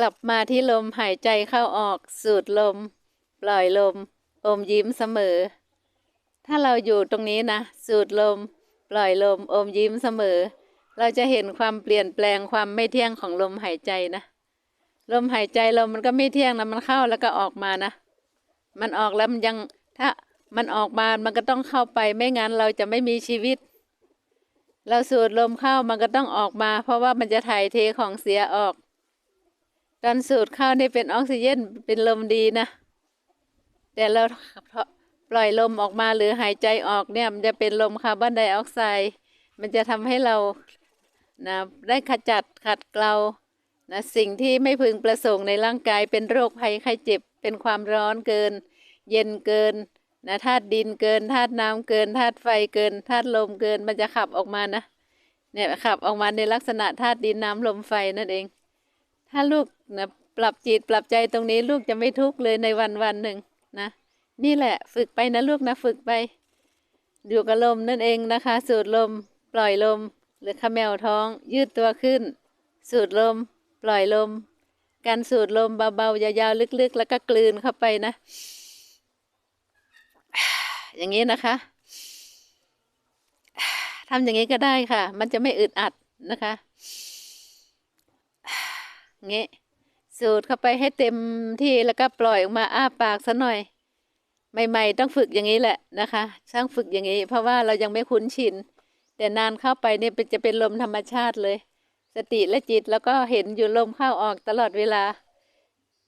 กลับมาที่ลมหายใจเข้าออก สูดลม ปล่อยลม อมยิ้มเสมอ ถ้าเราอยู่ตรงนี้นะ สูดลม ปล่อยลม อมยิ้มเสมอ เราจะเห็นความเปลี่ยนแปลงความไม่เที่ยงของลมหายใจนะ ลมหายใจเรามันก็ไม่เที่ยงนะมันเข้าแล้วก็ออกมานะ มันออกแล้วมันยังถ้ามันออกมา มันก็ต้องเข้าไป ไม่งั้นเราจะไม่มีชีวิต เราสูดลมเข้า มันก็ต้องออกมา เพราะว่ามันจะถ่ายเทของเสียออก ตอนสูดเข้านี่เป็นออกซิเจนเป็นลมดีนะ แต่เราปล่อยลมออกมาหรือหายใจออกเนี่ยมันจะเป็นลมคาร์บอนไดออกไซด์มันจะทำให้เรานะได้ขจัดขัดเกลานะสิ่งที่ไม่พึงประสงค์ในร่างกายเป็นโรคภัยไข้เจ็บ เป็นความร้อนเกิน เย็นเกินนะธาตุดินเกินธาตุน้ำเกินธาตุไฟเกินธาตุลมเกินมันจะขับออกมานะเนี่ยขับออกมาในลักษณะธาตุดินน้ำลมไฟนั่นเอง ถ้าลูก นะปรับจิตปรับใจตรงนี้ลูกจะไม่ทุกข์เลยในวันวันหนึ่งนะนี่แหละฝึกไปนะลูกนะฝึกไป อยู่กับลมนั่นเองนะคะ สูดลม ปล่อยลม หรือขมแมวท้อง ยืดตัวขึ้น สูดลม ปล่อยลม การสูดลมเบาๆยาวๆลึกๆ แล้วก็กลืนเข้าไปนะ อย่างนี้นะคะทำอย่างนี้ก็ได้ค่ะ มันจะไม่อึดอัดนะคะเงี้ สูดเข้าไปให้เต็มที่แล้วก็ปล่อยออกมาอ้าปากซะหน่อย ใหม่ ๆ ต้องฝึกอย่างนี้แหละนะคะช่างฝึกอย่างนี้ เพราะว่าเรายังไม่คุ้นชิน แต่นานเข้าไปเนี่ยจะเป็นลมธรรมชาติเลย สติและจิตแล้วก็เห็นอยู่ลมเข้าออกตลอดเวลา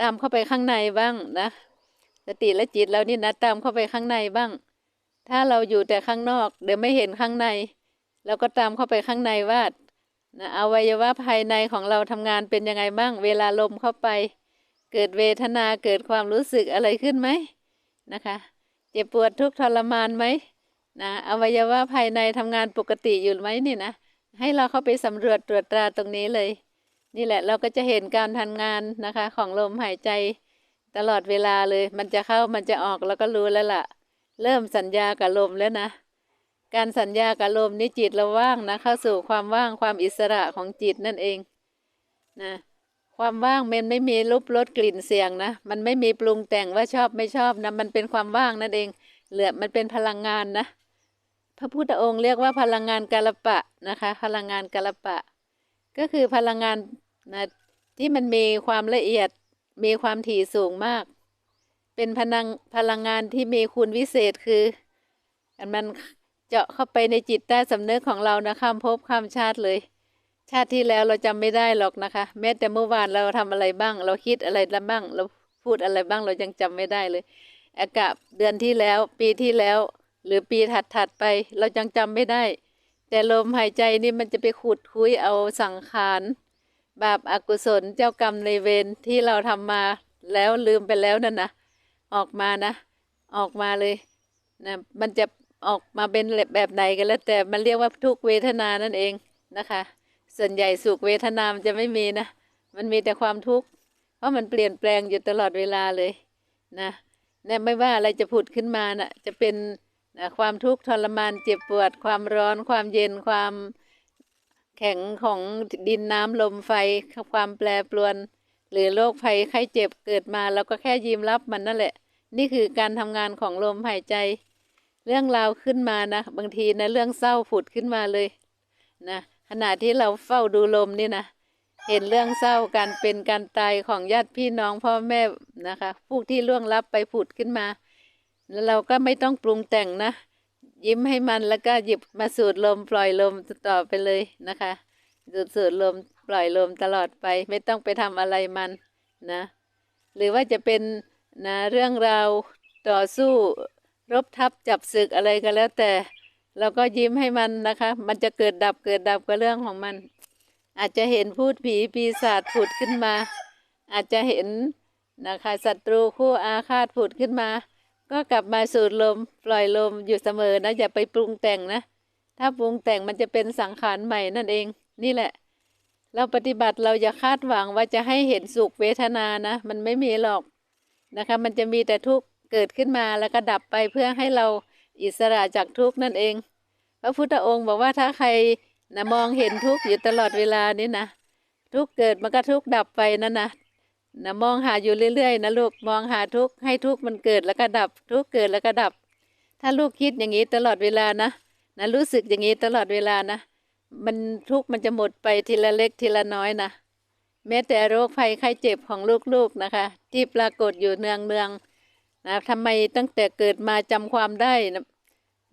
ตามเข้าไปข้างในบ้างนะ สติและจิตเรานี่นะตามเข้าไปข้างในบ้าง ถ้าเราอยู่แต่ข้างนอก เดี๋ยวไม่เห็นข้างในเราก็ตามเข้าไปข้างในว่า นะอวัยวะภายในของเราทำงานเป็นยังไงบ้าง เวลาลมเข้าไป เกิดเวทนาเกิดความรู้สึกอะไรขึ้นไหมนะคะ เจ็บปวดทุกทรมานไหมนะอวัยวะภายในทำงานปกติอยู่ไหมนี่นะให้เราเข้าไปสำรวจตรวจตราตรงนี้เลย นี่แหละเราก็จะเห็นการทำงานนะคะ ของลมหายใจ ตลอดเวลาเลย มันจะเข้ามันจะออกแล้วก็รู้แล้วล่ะ เริ่มสัญญากับลมแล้วนะ การสัญญากับลมนี่จิตเราว่างนะเข้าสู่ความว่างความอิสระของจิตนั่นเองนะความว่างมันไม่มีรูปรสกลิ่นเสียงนะ มันไม่มีปรุงแต่งว่าชอบไม่ชอบนะมันเป็นความว่างนั่นเอง เหลือมันเป็นพลังงานนะ พระพุทธองค์เรียกว่าพลังงานกาลปะนะคะ พลังงานกาลปะ ก็คือพลังงานนะที่มันมีความละเอียดมีความถี่สูงมาก เป็นพลังพลังงานที่มีคุณวิเศษคือ มัน เจาะเข้าไปในจิตใต้สำนึกของเรานะข้ามภพข้ามชาติเลย ชาติที่แล้วเราจำไม่ได้หรอกนะคะ แม้แต่เมื่อวานเราทำอะไรบ้าง เราคิดอะไรบ้าง เราพูดอะไรบ้างเรายังจำไม่ได้เลย อากาศเดือนที่แล้ว ปีที่แล้ว หรือปีถัดๆไป เรายังจำไม่ได้ แต่ลมหายใจนี่มันจะไปขุดคุยเอาสังขารบาปอากุศลเจ้ากรรมในเวรที่เราทำมาแล้วลืมไปแล้วนั่นนะออกมานะ ออกมาเลยนะมันจะ ออกมาเป็นแบบไหนกันแล้วแต่มันเรียกว่าทุกเวทนานั่นเองนะคะ ส่วนใหญ่สุขเวทนามันจะไม่มีนะ มันมีแต่ความทุกข์เพราะมันเปลี่ยนแปลงอยู่ตลอดเวลาเลยนะเนี่ยไม่ว่าอะไรจะผุดขึ้นมานะ่ะจะเป็นนะความทุกข์ทรมานเจ็บปวด ความร้อน ความเย็นความแข็งของดินน้ำลมไฟความแปรปรวน หรือโรคภัยไข้เจ็บเกิดมาเราก็แค่ยิ้มรับมันนั่นแหละ นี่คือการทำงานของลมหายใจ เรื่องราวขึ้นมานะ บางทีนะเรื่องเศร้าผุดขึ้นมาเลยนะขณะที่เราเฝ้าดูลมนี่นะเห็นเรื่องเศร้าการเป็นการตายของญาติพี่น้องพ่อแม่นะคะผู้ที่ล่วงลับไปผุดขึ้นมา แล้วเราก็ไม่ต้องปรุงแต่งนะ ยิ้มให้มันแล้วก็หยิบมาสูดลมปล่อยลมต่อไปเลยนะคะสูดสูดลมปล่อยลมตลอดไป ไม่ต้องไปทำอะไรมันนะ หรือว่าจะเป็นนะเรื่องราวต่อสู้ รบทับจับศึกอะไรก็แล้วแต่ เราก็ยิ้มให้มันนะคะ มันจะเกิดดับเกิดดับก็เรื่องของมัน อาจจะเห็นพูดผีปีศาจผุดขึ้นมา อาจจะเห็นนะคะศัตรูคู่อาฆาตผุดขึ้นมา ก็กลับมาสูดลม ปล่อยลมอยู่เสมอนะ อย่าไปปรุงแต่งนะ ถ้าปรุงแต่งมันจะเป็นสังขารใหม่นั่นเอง นี่แหละ เราปฏิบัติเราอย่าคาดหวังว่าจะให้เห็นสุขเวทนานะ มันไม่มีหรอกนะคะ มันจะมีแต่ทุกข์ เกิดขึ้นมาแล้วก็ดับไปเพื่อให้เราอิสระจากทุกข์นั่นเอง พระพุทธองค์บอกว่าถ้าใครนะมองเห็นทุกข์อยู่ตลอดเวลานี้นะ ทุกเกิดมันก็ทุกดับไปนั่นนะนะมองหาอยู่เรื่อยๆนะลูกมองหาทุกข์ให้ทุกข์มันเกิดแล้วก็ดับ ทุกข์เกิดแล้วก็ดับ ถ้าลูกคิดอย่างนี้ตลอดเวลานะนะรู้สึกอย่างนี้ตลอดเวลานะมันทุกข์มันจะหมดไปทีละเล็กทีละน้อยนะแม้แต่โรคภัยไข้เจ็บของลูกๆนะคะ ที่ปรากฏอยู่เนืองๆ นะทำไมตั้งแต่เกิดมาจำความได้นะ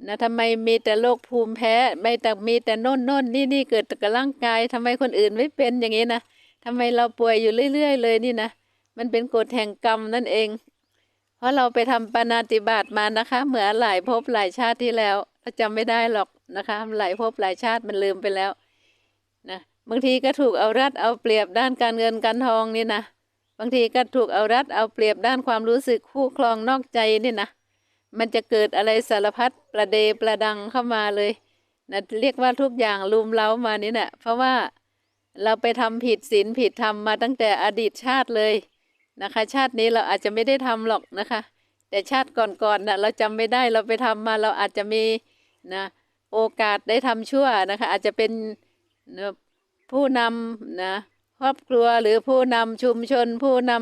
นะทำไมมีแต่โรคภูมิแพ้ไม่แต่มีแต่โน่นโน่นนี่นี่เกิดกับร่างกายทำไมคนอื่นไม่เป็นอย่างนี้นะทำไมเราป่วยอยู่เรื่อยๆ เลยนี่นะมันเป็นกฎแห่งกรรมนั่นเอง เพราะเราไปทำปานาติบาตมานะคะ เหมือนหลายภพหลายชาติที่แล้วเราจำไม่ได้หรอกนะคะหลายภพหลายชาติมันลืมไปแล้วนะบางทีก็ถูกเอารัดเอาเปรียบด้านการเงินการทองนี่นะ บางทีก็ถูกเอารัดเอาเปรียบด้านความรู้สึกคู่ครองนอกใจนี่นะ มันจะเกิดอะไรสารพัดประเดประดังเข้ามาเลยนะเรียกว่าทุกอย่างลุมเล้ามานี่นะเพราะว่าเราไปทำผิดศีลผิดธรรมมาตั้งแต่อดีตชาติเลยนะคะ ชาตินี้เราอาจจะไม่ได้ทำหรอกนะคะ แต่ชาติก่อนๆนะเราจำไม่ได้เราไปทำมาเราอาจจะมีนะโอกาสได้ทำชั่วนะคะ อาจจะเป็นผู้นำนะ รอบครัวหรือผู้นำชุมชนผู้น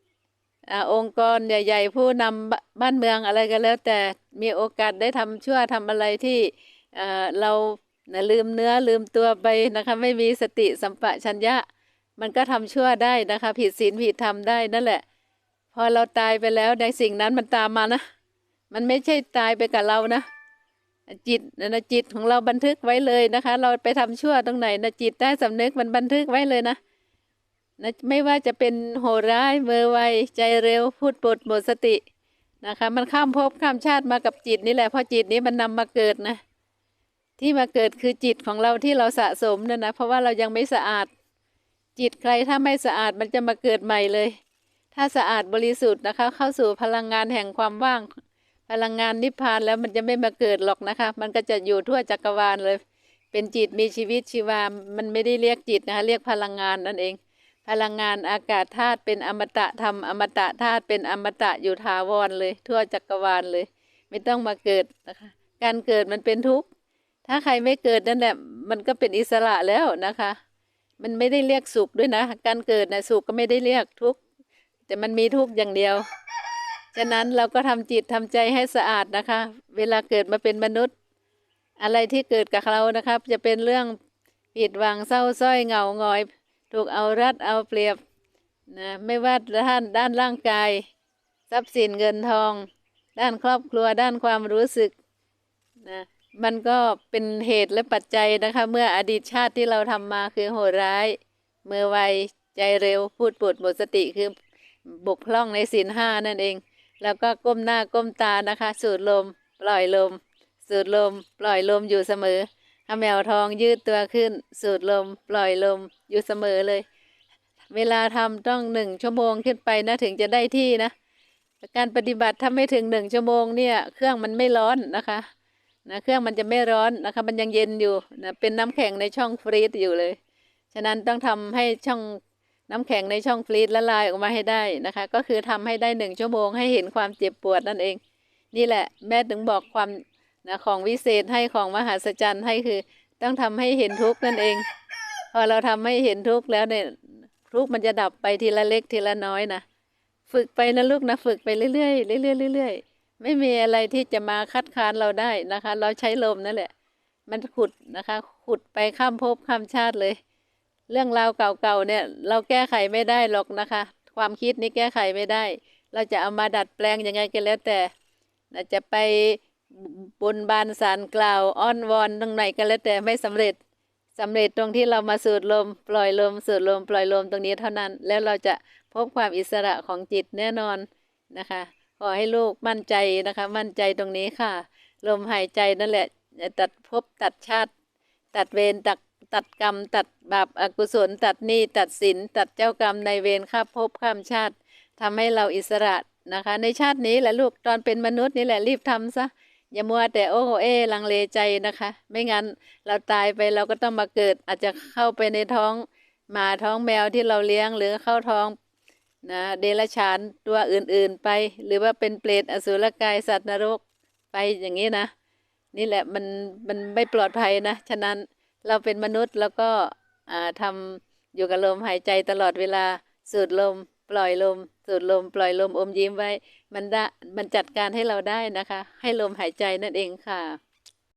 ำอาองค์กรใหญ่ ๆ ผู้นำบบ้านเมืองอะไรก็แล้ว แต่มีโอกาสได้ทำชั่วทำอะไรที่เราลืมเนื้อลืมตัวไปนะคะไม่มีสติสัมปชัญญะ มันก็ทำชั่วได้นะคะ ผิดศีลผิดธรรมได้นั่นแหละ พอเราตายไปแล้วในสิ่งนั้นมันตามมานะ มันไม่ใช่ตายไปกับเรานะจิตนะจิตของเราบันทึกไว้เลยนะคะ เราไปทำชั่วตรงไหนนะจิตใต้สำนึกมันบันทึกไว้เลยนะ นะไม่ว่าจะเป็นโหร้ายเมื่อไวใจเร็วพูดปดหมดสตินะคะ มันข้ามภพข้ามชาติมากับจิตนี่แหละเพราะจิตนี้มันนำมาเกิดนะ ที่มาเกิดคือจิตของเราที่เราสะสมนั่นนะ เพราะว่าเรายังไม่สะอาด จิตใครถ้าไม่สะอาดมันจะมาเกิดใหม่เลย ถ้าสะอาดบริสุทธิ์นะคะ เข้าสู่พลังงานแห่งความว่าง พลังงานนิพพานแล้วมันจะไม่มาเกิดหรอกนะคะ มันก็จะอยู่ทั่วจักรวาลเลย เป็นจิตมีชีวิตชีวา มันไม่ได้เรียกจิตนะคะเรียกพลังงานนั่นเอง พลังงานอากาศธาตุเป็นอมตะธรรมอมตะธาตุเป็นอมตะอยู่ถาวรเลย ทั่วจักรวาลเลย ไม่ต้องมาเกิดนะคะ การเกิดมันเป็นทุกข์ถ้าใครไม่เกิดนั่นแหละมันก็เป็นอิสระแล้วนะคะ มันไม่ได้เรียกสุขด้วยนะ การเกิดนะสุขก็ไม่ได้เรียกทุกข์แต่มันมีทุกข์อย่างเดียวฉะนั้นเราก็ทำจิตทำใจให้สะอาดนะคะ เวลาเกิดมาเป็นมนุษย์ อะไรที่เกิดกับเรานะครับ จะเป็นเรื่องผิดหวังเศร้าส้อยเหงาหงอย ถูกเอารัดเอาเปรียบนะไม่ว่าด้านด้านร่างกาย ทรัพย์สินเงินทอง ด้านครอบครัวด้านความรู้สึกนะมันก็เป็นเหตุและปัจจัยนะคะ เมื่ออดีตชาติที่เราทำมาคือโหดร้ายเมื่อไวใจเร็วพูดปดหมดสติคือบกพร่องในศีลห้านั่นเอง แล้วก็ก้มหน้าก้มตานะคะ สูดลม ปล่อยลม สูดลม ปล่อยลมอยู่เสมอ ถ้าแมวทองยืดตัวขึ้น สูดลม ปล่อยลมอยู่เสมอเลย เวลาทำต้องหนึ่งชั่วโมงขึ้นไปนะถึงจะได้ที่นะ การปฏิบัติถ้าไม่ถึงหนึ่งชั่วโมงเนี่ย เครื่องมันไม่ร้อนนะคะนะเครื่องมันจะไม่ร้อนนะคะ มันยังเย็นอยู่นะเป็นน้ำแข็งในช่องฟรีซอยู่เลย ฉะนั้นต้องทำให้ช่องน้ำแข็งในช่องฟรีซละลายออกมาให้ได้นะคะ ก็คือทำให้ได้หนึ่งชั่วโมงให้เห็นความเจ็บปวดนั่นเอง นี่แหละแม่ถึงบอกความ นะของวิเศษให้ของมหัศจรรย์ให้คือ ต้องทำให้เห็นทุกข์นั่นเอง พอเราทำให้เห็นทุกข์แล้วเนี่ยทุกข์มันจะดับไปทีละเล็กทีละน้อยนะฝึกไปนะลูกนะฝึกไปเรื่อยๆเรื่อยๆเรื่อยๆไม่มีอะไรที่จะมาคัดค้านเราได้นะคะ เราใช้ลมนั่นแหละ มันขุดนะคะ ขุดไปข้ามภพข้ามชาติเลย เรื่องราวเก่าๆเนี่ยเราแก้ไขไม่ได้หรอกนะคะ ความคิดนี้แก้ไขไม่ได้ เราจะเอามาดัดแปลงยังไงก็แล้วแต่จะไป บนบานสารกล่าวอ้อนวอนตรงไหนก็แล้วแต่ไม่สำเร็จสำเร็จตรงที่เรามาสูดลม ปล่อยลมสูดลม ปล่อยลมตรงนี้เท่านั้น แล้วเราจะพบความอิสระของจิตแน่นอนนะคะ ขอให้ลูกมั่นใจนะคะ มั่นใจตรงนี้ค่ะ ลมหายใจนั่นแหละตัดภพตัดชาติ ตัดเวรตัดตัดกรรม ตัดบาปอกุศล ตัดหนี้ตัดสินตัดเจ้ากรรมในเวรข้ามภพข้ามชาติทำให้เราอิสระนะคะ ในชาตินี้แหละลูกตอนเป็นมนุษย์นี่แหละรีบทำซะ อย่ามัวแต่โอ้โหเอลังเลใจนะคะ ไม่งั้นเราตายไปเราก็ต้องมาเกิด อาจจะเข้าไปในท้องหมาท้องแมวที่เราเลี้ยงหรือเข้าท้องนะเดรัจฉานตัวอื่นๆไป หรือว่าเป็นเปรตอสุรกายสัตว์นรกไปอย่างนี้นะ นี่แหละมันมันไม่ปลอดภัยนะ ฉะนั้นเราเป็นมนุษย์แล้วก็ทำอยู่กับลมหายใจตลอดเวลาสูดลม ปล่อยลมสูดลม ปล่อยลมอมยิ้มไว้ มันได้มันจัดการให้เราได้นะคะ ให้ลมหายใจนั่นเองค่ะ